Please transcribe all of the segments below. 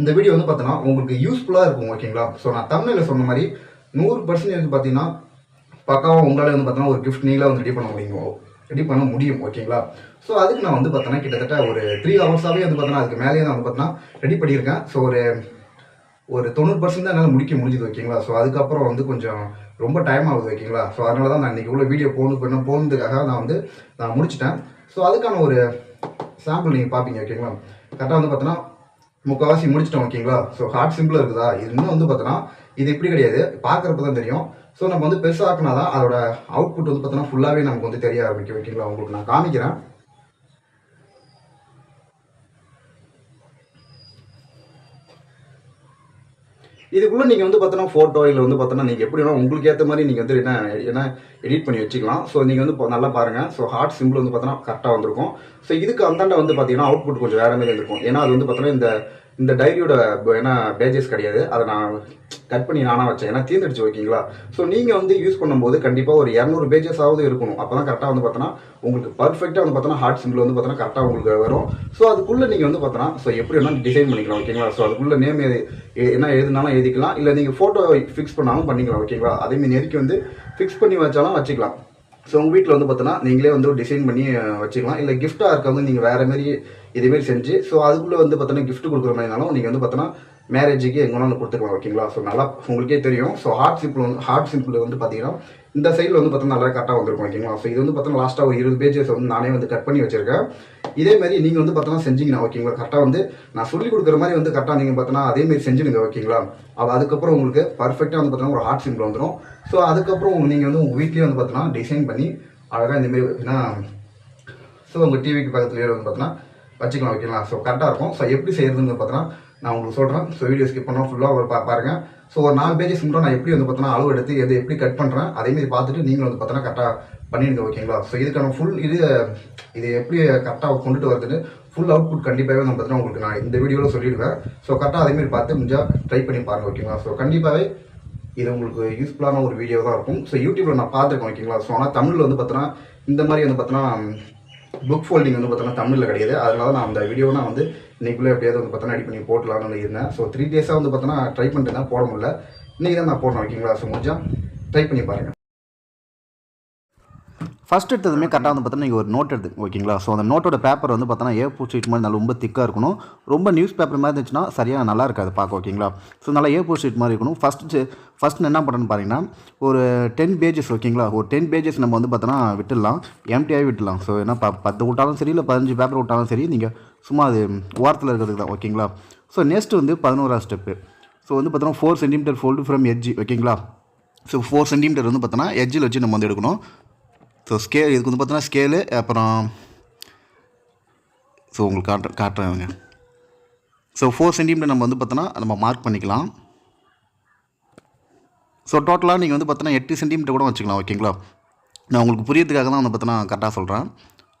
இந்த வீடியோ வந்து பார்த்தோன்னா உங்களுக்கு யூஸ்ஃபுல்லாக இருக்கும் ஓகேங்களா ஸோ நான் தமிழில் சொன்ன மாதிரி நூறு பர்சன்டேஜ் பார்த்தீங்கன்னா பக்காவாக உங்களால் வந்து பார்த்தோன்னா ஒரு கிஃப்ட் நீங்களாக வந்து ரெடி பண்ண முடியும் ரெடி பண்ண முடியும் ஓகேங்களா ஸோ அதுக்கு நான் வந்து பார்த்தோன்னா கிட்டத்தட்ட ஒரு த்ரீ ஹவர்ஸாகவே வந்து பார்த்தோன்னா அதுக்கு மேலேயே நான் வந்து பார்த்தோன்னா ரெடி பண்ணியிருக்கேன். ஸோ ஒரு ஒரு தொண்ணூறு பர்சன்ட் தான் என்னால் முடிக்க முடிஞ்சது ஓகேங்களா ஸோ அதுக்கப்புறம் வந்து கொஞ்சம் ரொம்ப டைம் ஆகுது ஓகேங்களா ஸோ அதனால தான் நான் இன்றைக்கி இவ்வளோ வீடியோ போகணும் பண்ண போனதுக்காக நான் வந்து நான் முடிச்சிட்டேன். ஸோ அதுக்கான ஒரு சாம்பிள் நீங்கள் பார்ப்பீங்க ஓகேங்களா கரெக்டாக வந்து பார்த்தோன்னா முக்கால்வாசி முடிச்சிட்டோம் ஓகேங்களா? ஸோ ஹார்ட் சிம்பிளாக இருக்குதா? இன்னும் வந்து பார்த்தோன்னா இது இப்படி கிடையாது. பார்க்குறப்ப தான் தெரியும். ஸோ நம்ம வந்து பெருசாக்கினா தான் அதோட அவுட்புட் வந்து பார்த்தோன்னா ஃபுல்லாகவே நமக்கு வந்து தெரிய ஆரம்பிக்கும் ஓகேங்களா? உங்களுக்கு நான் காமிக்கிறேன். இதுக்குள்ள நீங்கள் வந்து பார்த்தோன்னா ஃபோட்டோ இல்லை வந்து பார்த்தோன்னா நீங்கள் எப்படி வேணால் உங்களுக்கு ஏற்ற மாதிரி நீங்கள் வந்து என்ன என்ன எடிட் பண்ணி வச்சுக்கலாம். ஸோ நீங்கள் வந்து இப்போ நல்லா பாருங்க. ஸோ ஹார்ட் சிம்பிள் வந்து பார்த்தோன்னா கரெக்டாக வந்திருக்கும். ஸோ இதுக்கு அந்தாண்ட வந்து பார்த்தீங்கன்னா அவுட்புட் கொஞ்சம் வேற மாதிரி இருக்கும் ஏன்னா அது வந்து பார்த்தோன்னா இந்த இந்த டைரியோட ஏன்னா பேஜஸ் கிடையாது. அதை நான் கட் பண்ணி நானாக வச்சேன். ஏன்னா தீர்ந்துடுச்சு ஓகேங்களா ஸோ நீங்கள் வந்து யூஸ் பண்ணும்போது கண்டிப்பாக ஒரு இரநூறு பேஜஸ் ஆகுது இருக்கணும். அப்போ தான் கரெக்டாக வந்து பார்த்தோன்னா உங்களுக்கு பர்ஃபெக்டாக வந்து பார்த்தோன்னா ஹார்ட் சிம்பிள் வந்து பார்த்தோன்னா கரெக்டாக உங்களுக்கு வரும். ஸோ அதுக்குள்ளே நீங்கள் வந்து பார்த்தோன்னா ஸோ எப்படி வேணாலும் டிசைன் பண்ணிக்கலாம் ஓகேங்களா ஸோ அதுக்குள்ளே நேம் எது என்ன எழுதுனாலும் எழுதிக்கலாம். இல்லை நீங்கள் ஃபோட்டோ ஃபிக்ஸ் பண்ணாலும் பண்ணிக்கலாம் ஓகேங்களா அதே மாதிரி நெருக்கி வந்து ஃபிக்ஸ் பண்ணி வச்சாலும் வச்சுக்கலாம். ஸோ உங்கள் வீட்டில் வந்து பார்த்தோன்னா நீங்களே வந்து டிசைன் பண்ணி வச்சுக்கலாம். இல்லை கிஃப்ட்டாக இருக்கவங்க நீங்கள் வேறு மாரி இதேமாரி செஞ்சு ஸோ அதுக்குள்ளே வந்து பார்த்தோன்னா கிஃப்ட் கொடுக்குற மாதிரினாலும் நீங்கள் வந்து பார்த்தோன்னா மேரேஜுக்கு எங்கேனாலும் கொடுத்துக்கலாம் ஓகேங்களா ஸோ நல்லா உங்களுக்கே தெரியும். ஸோ ஹார்ட் சிம்பிள் வந்து ஹார்ட் சிம்பிள் வந்து பார்த்தீங்கன்னா இந்த சைடில் வந்து பார்த்தோம்னா நல்லா கரெக்டாக வந்திருக்கும் ஓகேங்களா ஸோ இது வந்து பார்த்தோன்னா லாஸ்ட்டாக ஒரு இருபது பேஜஸ் வந்து நானே வந்து கட் பண்ணி வச்சிருக்கேன். இதே மாதிரி நீங்கள் வந்து பார்த்தோன்னா செஞ்சீங்கன்னா ஓகேங்களா கரெக்டாக வந்து நான் சொல்லி கொடுக்குற மாதிரி வந்து கரெக்டாக நீங்கள் பார்த்தோன்னா அதே மாதிரி செஞ்சுடுங்க ஓகேங்களா அது அதுக்கப்புறம் உங்களுக்கு பர்ஃபெக்டாக வந்து பார்த்தோன்னா ஒரு ஹார்ட் சிம்பிள் வந்துடும் ஸோ அதுக்கப்புறம் நீங்கள் வந்து உங்கள் வீட்லேயே வந்து பார்த்தோன்னா டிசைன் பண்ணி அழகாக இந்தமாரி பார்த்தீங்கன்னா என்ன ஸோ உங்கள் டிவிக்கு பக்கத்துலேயே வந்து பார்த்தோன்னா வச்சுக்கலாம் ஓகேங்களா ஸோ கரெக்டாக இருக்கும். ஸோ எப்படி செய்யறதுன்னு பார்த்தோன்னா நான் உங்களுக்கு சொல்கிறேன் ஸோ வீடியோ ஸ்கிப் பண்ணால் ஃபுல்லாக ஒரு பா பாருங்க. ஸோ ஒரு நாலு பேஜஸ் மட்டும் நான் எப்படி வந்து பார்த்தோன்னா அளவு எடுத்து எது எப்படி கட் பண்ணுறேன் அதேமாரி பார்த்துட்டு நீங்களும் வந்து பார்த்தோன்னா கரெக்டாக பண்ணிடுங்க ஓகேங்களா ஸோ இதுக்கான ஃபுல் இது இது எப்படி கரெக்டாக கொண்டுட்டு வருதுன்னு ஃபுல் அவுட்புட் கண்டிப்பாகவே நான் பார்த்தீங்கன்னா உங்களுக்கு நான் இந்த வீடியோவில் சொல்லிடுவேன். ஸோ கரெக்டாக அதேமாரி பார்த்து முடிஞ்சால் ட்ரை பண்ணி பாருங்க ஓகேங்களா ஸோ கண்டிப்பாகவே இது உங்களுக்கு யூஸ்ஃபுல்லான ஒரு வீடியோ தான் இருக்கும். ஸோ யூடியூப்பில் நான் பார்த்துருக்கேன் ஓகேங்களா ஸோ ஆனால் தமிழில் வந்து பார்த்தோன்னா இந்த மாதிரி வந்து பார்த்தோன்னா புக் ஃபோல்டிங் வந்து பார்த்தோன்னா தமிழில் கிடையாது. அதனால நான் அந்த வீடியோ நான் வந்து இன்னைக்குள்ளே எப்படியாவது வந்து பார்த்தோன்னா எடிட் பண்ணி போட்டலாம்னு இருந்தேன். ஸோ த்ரீ டேஸாக வந்து பார்த்தோன்னா ட்ரை பண்ணிட்டு தான் போட முடியல. இன்றைக்கி தான் நான் போடணும் ஓகேங்களா? ஸோ முடிஞ்சால் ட்ரை பண்ணி பாருங்கள் ஃபஸ்ட் எடுத்ததுமே கரெக்டாக வந்து பார்த்தோன்னா ஒரு நோட் எடுத்து ஓகேங்களா ஸோ அந்த நோட்டோட பேப்பர் வந்து பார்த்தோன்னா ஏ ஃபோர் ஷீட் மாதிரி நல்லா ரொம்ப திக்காக இருக்கணும். ரொம்ப நியூஸ் பேப்பர் மாதிரி இருந்துச்சுன்னா சரியாக நல்லா இருக்காது பார்க்க ஓகேங்களா ஸோ நல்லா ஏ ஃபோர் ஷீட் மாதிரி இருக்கணும். ஃபஸ்ட்டு ஃபஸ்ட் என்ன பண்ணுறேன்னு பார்த்தீங்கன்னா ஒரு டென் பேஜஸ் ஓகேங்களா ஒரு டென் பேஜஸ் நம்ம வந்து பார்த்தோன்னா விட்டுடலாம். எம்டிஆகவே விட்டுடலாம். ஸோ என்ன ப பத்து விட்டாலும் சரி இல்லை பதினஞ்சு பேப்பர் விட்டாலும் சரி நீங்கள் சும்மா அது ஓரத்தில் இருக்கிறதுக்கு தான் ஓகேங்களா ஸோ நெக்ஸ்ட் வந்து பதினோராவது ஸ்டெப்பு ஸோ வந்து பார்த்தோன்னா four centimetre fold from edge ஓகேங்களா ஸோ ஃபோர் சென்டிமீட்டர் வந்து பார்த்தோன்னா எட்ஜில் வச்சு நம்ம வந்து எடுக்கணும். ஸோ ஸ்கேல் இதுக்கு வந்து பார்த்தோன்னா ஸ்கேலு அப்புறம் ஸோ உங்களுக்கு காட்டுறேன். காட்டுறாங்க ஸோ ஃபோர் சென்டிமீட்டர் நம்ம வந்து பார்த்தோன்னா நம்ம மார்க் பண்ணிக்கலாம். ஸோ டோட்டலாக நீங்கள் வந்து பார்த்தோன்னா எட்டு சென்டிமீட்டர் கூட வச்சுக்கலாம் ஓகேங்களா நான் உங்களுக்கு புரியறதுக்காக தான் வந்து பார்த்தோன்னா கரெக்டாக சொல்கிறேன்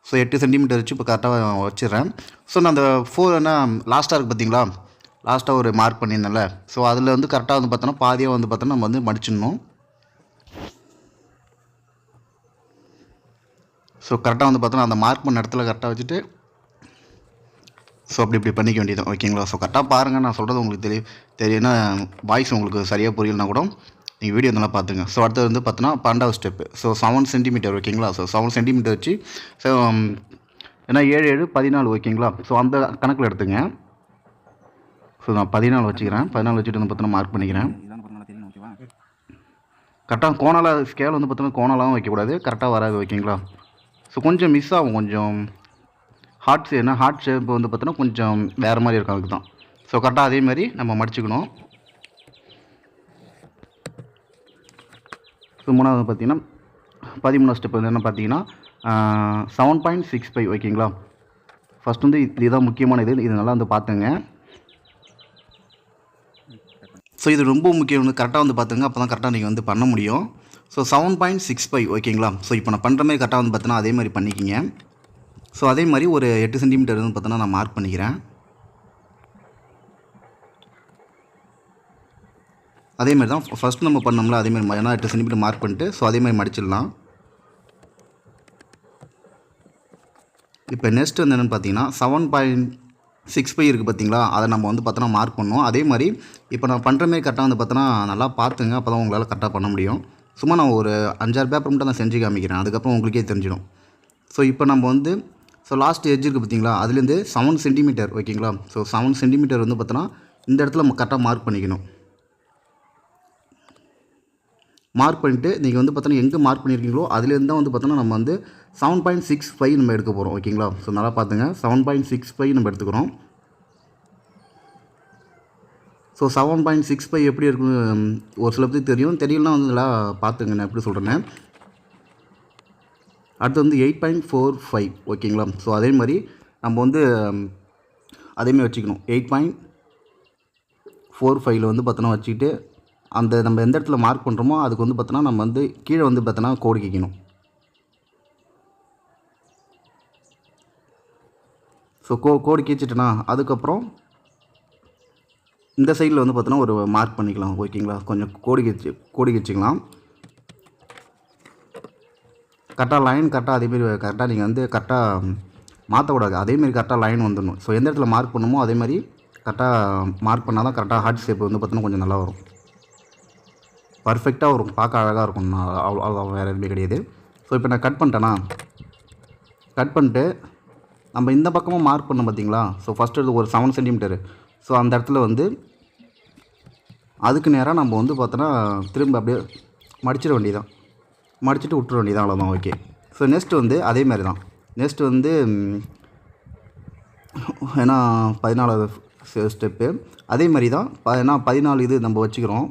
ஸோ எட்டு சென்டிமீட்டர் வச்சு இப்போ கரெக்டாக வச்சிடுறேன். ஸோ நான் அந்த ஃபோர் என்ன லாஸ்ட்டாக இருக்குது பார்த்தீங்களா? லாஸ்ட்டாக ஒரு மார்க் பண்ணியிருந்தேன்ல. ஸோ அதில் வந்து கரெக்டாக வந்து பார்த்தோன்னா பாதியாக வந்து பார்த்தோன்னா நம்ம வந்து மடிச்சிடணும். ஸோ கரெக்டாக வந்து பார்த்தோன்னா அந்த மார்க் பண்ண இடத்துல கரெக்டாக வச்சுட்டு ஸோ அப்படி இப்படி பண்ணிக்க வேண்டியது ஓகேங்களா ஸோ கரெக்டாக பாருங்கள் நான் சொல்கிறது உங்களுக்கு தெரியும் தெரியும்னா வாய்ஸ் உங்களுக்கு சரியாக புரியலனா கூட நீங்கள் வீடியோ நல்லா பார்த்துங்க. ஸோ அடுத்தது வந்து பார்த்தோன்னா பன்னெண்டாவது ஸ்டெப்பு ஸோ செவன் சென்டிமீட்டர் ஓகேங்களா ஸோ செவன் சென்டிமீட்டர் வச்சு ஸோ ஏன்னா ஏழு ஏழு பதினாலு ஓகேங்களா ஸோ அந்த கணக்கில் எடுத்துங்க. ஸோ நான் பதினாலு வச்சுக்கிறேன். பதினாலு வச்சுட்டு வந்து பார்த்தோன்னா மார்க் பண்ணிக்கிறேன். கரெக்டாக கோணலாக ஸ்கேல் வந்து பார்த்தோன்னா கோணலாகவும் வைக்கக்கூடாது. கரெக்டாக வராது ஓகேங்களா ஸோ கொஞ்சம் மிஸ் ஆகும். கொஞ்சம் ஹார்ட் ஏன்னா ஹார்ட் ஷேப் வந்து பார்த்தோன்னா கொஞ்சம் வேறு மாதிரி இருக்கும் அதுக்கு தான். ஸோ கரெக்டாக அதே மாதிரி நம்ம மடிச்சுக்கணும். ஸோ மூணாவது பார்த்தீங்கன்னா பதிமூணாவது ஸ்டெப் வந்து என்ன பார்த்தீங்கன்னா செவன் பாயிண்ட் சிக்ஸ் ஃபைவ் ஓகேங்களா ஃபஸ்ட் வந்து இது- இதுதான் முக்கியமான இது. இது நல்லா வந்து பார்த்துங்க ஸோ இது ரொம்ப முக்கியம். வந்து கரெக்டாக வந்து பார்த்துங்க அப்போ தான் கரெக்டாக நீங்கள் வந்து பண்ண முடியும். So seven point six five ஓகேங்களா ஸோ இப்போ நான் பண்ணுற மாதிரி கரெக்டாக வந்து பார்த்தோன்னா அதே மாதிரி பண்ணிக்கிங்க. ஸோ அதே மாதிரி ஒரு எட்டு சென்டிமீட்டர் வந்து பார்த்தோன்னா நான் மார்க் பண்ணிக்கிறேன். அதே மாதிரி தான் ஃபஸ்ட் நம்ம பண்ணோம்ல அதே மாதிரி ஏன்னா எட்டு சென்டிமீட்டர் மார்க் பண்ணிட்டு ஸோ அதே மாதிரி மடிச்சிடலாம். இப்போ நெக்ஸ்ட் வந்து என்னென்னு பார்த்தீங்கன்னா செவன் பாயிண்ட் சிக்ஸ் ஃபைவ் இருக்குது பார்த்தீங்களா அதை நம்ம வந்து பார்த்தோன்னா மார்க் பண்ணுவோம். அதே மாதிரி இப்போ நான் பண்ணுற மாதிரி கரெக்டாக வந்து பார்த்தோன்னா நல்லா பார்த்துங்க அப்போ தான் உங்களால் கரெக்டாக பண்ண முடியும். சும்மா நான் ஒரு அஞ்சாறு பேப்பர் மட்டும் நான் செஞ்சு காமிக்கிறேன். அதுக்கப்புறம் உங்களுக்கே தெரிஞ்சிடும். ஸோ இப்போ நம்ம வந்து ஸோ லாஸ்ட் எஜ் இருக்குது பார்த்தீங்களா அதுலேருந்து செவன் சென்டிமீட்டர் ஓகேங்களா ஸோ செவன் சென்டிமீட்டர் வந்து பார்த்தோன்னா இந்த இடத்துல நம்ம கரெக்டாக மார்க் பண்ணிக்கணும். மார்க் பண்ணிவிட்டு நீங்கள் வந்து பார்த்தோன்னா எங்கே மார்க் பண்ணியிருக்கீங்களோ அதுலேருந்து தான் வந்து பார்த்தோன்னா நம்ம வந்து செவன் பாயிண்ட் சிக்ஸ் ஃபைவ் நம்ம எடுக்க போகிறோம் ஓகேங்களா ஸோ நல்லா பார்த்துங்க செவன் பாயிண்ட் சிக்ஸ் ஃபைவ் நம்ம எடுத்துக்கிறோம். So seven point six five எப்படி இருக்குன்னு ஒரு சில பேருக்கு தெரியும். தெரியலனா வந்து நல்லா பார்த்துங்க நான் எப்படி சொல்கிறேன்னு அடுத்து வந்து எயிட் பாயிண்ட் ஃபோர் ஃபைவ் ஓகேங்களா? ஸோ அதே மாதிரி நம்ம வந்து அதேமாதிரி வச்சுக்கணும். எயிட் பாயிண்ட் ஃபோர் ஃபைவ்ல வந்து பார்த்தோன்னா வச்சுக்கிட்டு அந்த நம்ம எந்த இடத்துல மார்க் பண்ணுறோமோ அதுக்கு வந்து பார்த்தோன்னா நம்ம வந்து கீழே வந்து பார்த்தோன்னா கோடு கேட்கணும். ஸோ கோ கோடு கீச்சிட்டேனா அதுக்கப்புறம் இந்த சைடில் வந்து பார்த்தோன்னா ஒரு மார்க் பண்ணிக்கலாம் ஓகேங்களா கொஞ்சம் கோடி கிச்சு கோடி கரெக்டாக லைன் கரெக்டாக அதேமாரி கரெக்டாக நீங்கள் வந்து கரெக்டாக மாற்றக்கூடாது அதேமாரி கரெக்டாக லைன் வந்துடணும். ஸோ எந்த இடத்துல மார்க் பண்ணுமோ அதே மாதிரி கரெக்டாக மார்க் பண்ணால் தான் கரெக்டாக ஹார்ட் ஷேப் வந்து பார்த்தோன்னா கொஞ்சம் நல்லா வரும். பர்ஃபெக்டாக வரும். பார்க்க அழகாக இருக்கும். நான் அவ்வளோ அவ்வளோ வேறு எதுவுமே கிடையாது. ஸோ இப்போ நான் கட் பண்ணிட்டேனா? கட் பண்ணிட்டு நம்ம இந்த பக்கமாக மார்க் பண்ணோம் பார்த்தீங்களா ஸோ ஃபஸ்ட்டு ஒரு செவன் சென்டிமீட்டரு ஸோ அந்த இடத்துல வந்து அதுக்கு நேராக நம்ம வந்து பார்த்தோன்னா திரும்ப அப்படியே மடிச்சிட வேண்டியதான் மடிச்சுட்டு விட்டுற வேண்டியதான் அவ்வளோதான் ஓகே ஸோ நெக்ஸ்ட் வந்து அதே மாதிரி தான் நெக்ஸ்ட் வந்து ஏன்னா பதினாலாவது ஸ்டெப்பு அதே மாதிரி தான் ப ஏன்னா பதினாலு இது நம்ம வச்சுக்கிறோம்.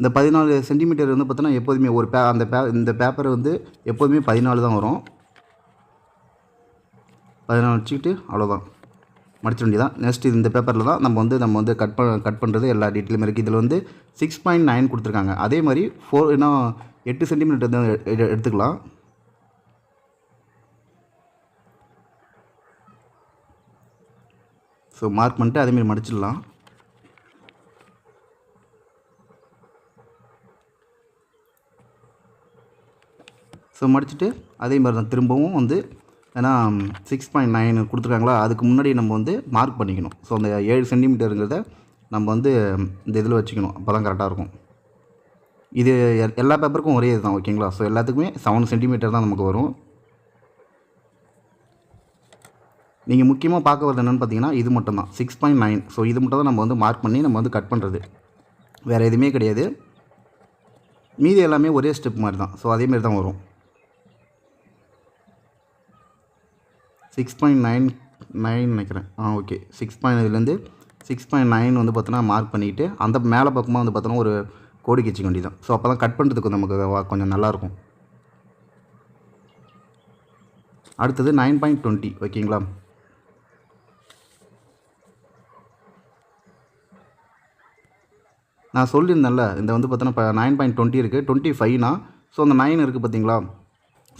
இந்த பதினாலு சென்டிமீட்டர் வந்து பார்த்தோன்னா எப்போதுமே ஒரு பே அந்த பே இந்த பேப்பர் வந்து எப்போதுமே பதினாலு தான் வரும். பதினாலு வச்சுக்கிட்டு அவ்வளோதான் மடிச்சிட வேண்டியதான் நெக்ஸ்ட் இந்த பேப்பரில் தான் நம்ம வந்து நம்ம வந்து கட் பண்ண கட் பண்ணுறது எல்லா டீட்டெயிலுமே இருக்குது இதில் வந்து சிக்ஸ் பாயிண்ட் நைன் கொடுத்துருக்காங்க. அதே மாதிரி ஃபோர் இன்னும் எட்டு சென்டிமீட்டர் தான் எடுத்துக்கலாம். ஸோ மார்க் பண்ணிட்டு அதேமாரி மடிச்சிடலாம். ஸோ மடிச்சுட்டு அதே மாதிரி தான் திரும்பவும் வந்து ஏன்னா சிக்ஸ் பாயிண்ட் நைன் கொடுத்துருக்காங்களா? அதுக்கு முன்னாடி நம்ம வந்து மார்க் பண்ணிக்கணும். ஸோ அந்த ஏழு சென்டிமீட்டருங்கிறத நம்ம வந்து இந்த இதில் வச்சுக்கணும். அப்போ தான் கரெக்டாக இருக்கும். இது எல்லா பேப்பருக்கும் ஒரே இதுதான் ஓகேங்களா ஸோ எல்லாத்துக்குமே செவன் சென்டிமீட்டர் தான் நமக்கு வரும். நீங்கள் முக்கியமாக பார்க்க வரது என்னென்னு பார்த்தீங்கன்னா இது மட்டும் தான் சிக்ஸ் பாயிண்ட் நைன் ஸோ இது மட்டும் தான் நம்ம வந்து மார்க் பண்ணி நம்ம வந்து கட் பண்ணுறது வேறு எதுவுமே கிடையாது. மீதி எல்லாமே ஒரே ஸ்டெப் மாதிரி தான். ஸோ அதேமாரி தான் வரும். சிக்ஸ் பாயிண்ட் நைன் நைன் நினைக்கிறேன். ஆ ஓகே சிக்ஸ் பாயிண்ட் இதுலேருந்து சிக்ஸ் பாயிண்ட் நைன் வந்து பார்த்தோன்னா மார்க் பண்ணிவிட்டு அந்த மேலே பக்கமாக வந்து பார்த்தோன்னா ஒரு கோடி கிச்சிக்க வேண்டியதான் ஸோ அப்போ தான் கட் பண்ணுறதுக்கு நமக்கு கொஞ்சம் நல்லாயிருக்கும் அடுத்தது நைன் பாயிண்ட் டுவெண்ட்டி ஓகேங்களா? நான் சொல்லியிருந்தேன்ல இந்த வந்து பார்த்தோன்னா இப்போ நைன் பாயிண்ட் டுவெண்ட்டி இருக்குது டுவெண்ட்டி ஃபைவ்னா ஸோ அந்த நைன் இருக்குது பார்த்தீங்களா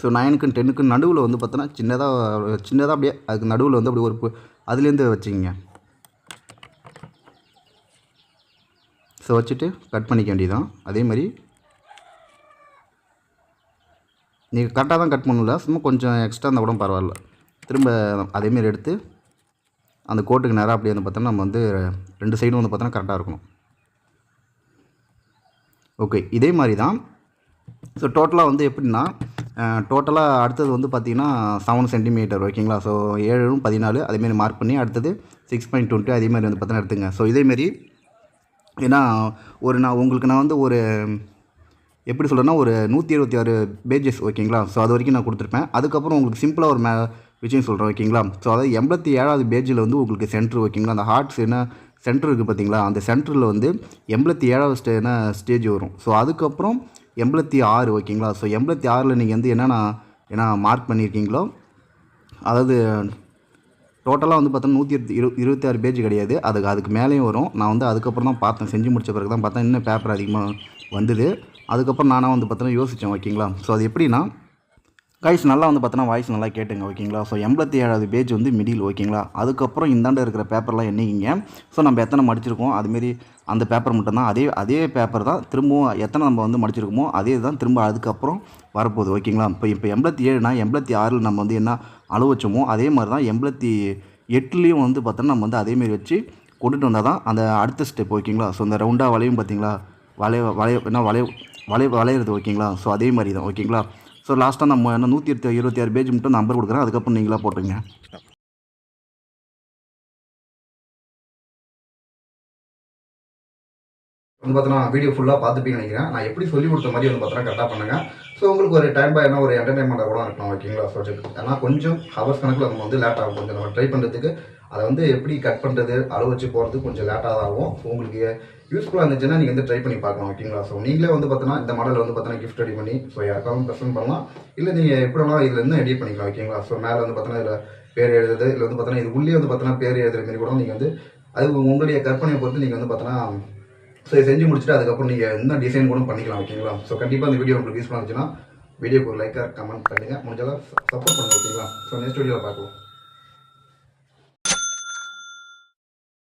ஸோ நைனுக்கும் டென்னுக்கும் நடுவில் வந்து பார்த்தோன்னா சின்னதாக சின்னதாக அப்படியே அதுக்கு நடுவில் வந்து அப்படி ஒரு அதுலேருந்து வச்சுக்கிங்க. ஸோ வச்சுட்டு கட் பண்ணிக்க வேண்டியதான் அதே மாதிரி நீங்கள் கரெக்டாக தான் கட் பண்ணல சும்மா கொஞ்சம் எக்ஸ்ட்ரா இருந்தால் கூட பரவாயில்ல. திரும்ப அதேமாரி எடுத்து அந்த கோட்டுக்கு நேராக அப்படியே வந்து பார்த்தோன்னா நம்ம வந்து ரெண்டு சைடும் வந்து பார்த்தோன்னா கரெக்டாக இருக்கணும். ஓகே இதே மாதிரி தான். ஸோ டோட்டலாக வந்து எப்படின்னா டோட்டலாக அடுத்தது வந்து பார்த்திங்கன்னா செவன் சென்டிமீட்டர் ஓகேங்களா ஸோ ஏழும் பதினாலு அதேமாரி மார்க் பண்ணி அடுத்தது சிக்ஸ் பாயிண்ட் டுவெண்ட்டி அதேமாதிரி வந்து பார்த்தீங்கன்னா எடுத்துங்க. ஸோ இதேமாரி ஏன்னா ஒரு நான் உங்களுக்கு நான் வந்து ஒரு எப்படி சொல்கிறேன்னா ஒரு நூற்றி இருபத்தி ஆறு பேஜஸ் ஓகேங்களா ஸோ அது வரைக்கும் நான் கொடுத்துருப்பேன். அதுக்கப்புறம் உங்களுக்கு சிம்பிளாக ஒரு மே விஷயம் சொல்கிறேன் ஓகேங்களா ஸோ அதாவது எண்பத்தி ஏழாவது பேஜில் வந்து உங்களுக்கு சென்டர் ஓகேங்களா அந்த ஹார்ட்ஸ் என்ன சென்டர் இருக்குது பார்த்தீங்களா அந்த சென்டரில் வந்து எண்பத்தி ஏழாவது ஸ்டே என்ன ஸ்டேஜ் வரும். ஸோ அதுக்கப்புறம் எண்பத்தி ஆறு ஓகேங்களா? ஸோ எண்பத்தி ஆறில் நீங்கள் வந்து என்னென்ன என்ன மார்க் பண்ணியிருக்கீங்களோ அதாவது டோட்டலாக வந்து பார்த்தோன்னா நூற்றி இருபத்தி இரு இருபத்தி ஆறு பேஜ் கிடையாது. அதுக்கு அதுக்கு மேலேயும் வரும். நான் வந்து அதுக்கப்புறம் தான் பார்த்தேன். செஞ்சு முடிச்ச பிறகு தான் பார்த்தேன். இன்னும் பேப்பர் அதிகமாக வந்தது. அதுக்கப்புறம் நானாக வந்து பார்த்தோன்னா யோசித்தேன் ஓகேங்களா? ஸோ அது எப்படின்னா கைஸ் நல்லா வந்து பார்த்தோன்னா வாய்ஸ் நல்லா கேட்டுங்க ஓகேங்களா? ஸோ எண்பத்தி ஏழாவது பேஜ் வந்து மிடில் ஓகேங்களா? அதுக்கப்புறம் இந்தாண்ட இருக்கிற பேப்பர்லாம் என்னைக்கிங்க ஸோ நம்ம எத்தனை மடிச்சிருக்கோம்? அதுமாரி அந்த பேப்பர் மட்டும்தான். அதே அதே பேப்பர் தான் திரும்பவும் எத்தனை நம்ம வந்து மடிச்சிருக்கோமோ அதே தான் திரும்ப அதுக்கப்புறம் வரப்போகுது. ஓகேங்களா இப்போ இப்போ எண்பத்தி ஏழுனா எண்பத்தி ஆறில் நம்ம வந்து என்ன அளவு வச்சோமோ அதே மாதிரி தான் எண்பத்தி எட்டுலேயும் வந்து பார்த்தோன்னா நம்ம வந்து அதேமாரி வச்சு கொண்டுட்டு வந்தால் தான் அந்த அடுத்த ஸ்டெப் ஓகேங்களா ஸோ இந்த ரவுண்டாக வளையும் பார்த்தீங்களா? வளைய வளைய என்ன வளைய வளைய வளையிறது ஓகேங்களா ஸோ அதே மாதிரி தான் ஓகேங்களா ஸோ லாஸ்ட்டாக நம்ம என்ன நூற்றி இருபத்தி இருபத்தி ஆறு பேஜ் மட்டும் நம்பர் கொடுக்குறேன். அதுக்கப்புறம் நீங்களாக போட்டுருங்க. வந்து பார்த்தீங்கன்னா வீடியோ ஃபுல்லாக பார்த்துப்பீங்கன்னு நினைக்கிறேன். நான் எப்படி சொல்லி கொடுத்த மாதிரி வந்து பார்த்தீங்கன்னா கரெக்டாக பண்ணுங்க. ஸோ உங்களுக்கு ஒரு டைம் பாய் என்ன ஒரு என்டர்டைன்மெண்ட்டாக கூட இருக்கணும் ஓகேங்களா ஸோ ஏன்னா கொஞ்சம் ஹவர்ஸ் கணக்கில் நம்ம வந்து லேட் ஆகும். கொஞ்சம் நம்ம ட்ரை பண்ணுறதுக்கு அதை வந்து எப்படி கட் பண்ணுறது அளவு வச்சு போகிறது கொஞ்சம் லேட்டாக தான் ஆகும். ஸோ உங்களுக்கு யூஸ்ஃபுல்லாக இருந்துச்சுன்னா நீங்கள் வந்து ட்ரை பண்ணி பார்க்கலாம் ஓகேங்களா ஸோ நீங்களே வந்து பார்த்தீங்கன்னா இந்த மாடல் வந்து பார்த்தீங்கன்னா கிஃப்ட் ரெடி பண்ணி ஸோ யாருக்காகவும் ப்ரெசென்ட் பண்ணலாம். இல்லை நீங்கள் எப்படி வேணாலும் இதில் எடிட் பண்ணிக்கலாம் ஓகேங்களா ஸோ மேலே வந்து பார்த்தீங்கன்னா இதில் பேர் எழுதுறது இல்லை வந்து பார்த்தீங்கன்னா இது உள்ளே வந்து பார்த்தீங்கன்னா பேர் எழுதுற மாதிரி கூட நீங்கள் வந்து அது உங்களுடைய கற்பனையை பொறுத்து நீங்கள் வந்து பார்த்தீங்கன்னா ஸோ இதை செஞ்சு முடிச்சுட்டு அதுக்கப்புறம் நீங்கள் என்ன டிசைன் கூட பண்ணிக்கலாம் ஓகேங்களா ஸோ கண்டிப்பாக இந்த வீடியோ உங்களுக்கு யூஸ் இருந்துச்சுன்னா வீடியோக்கு ஒரு லைக்காக கமெண்ட் பண்ணுங்கள் முடிஞ்சதாக சப்போர்ட் பண்ணுங்க ஓகேங்களா ஸோ நெக்ஸ்ட் வீடியோவில் பார்க்கலாம்.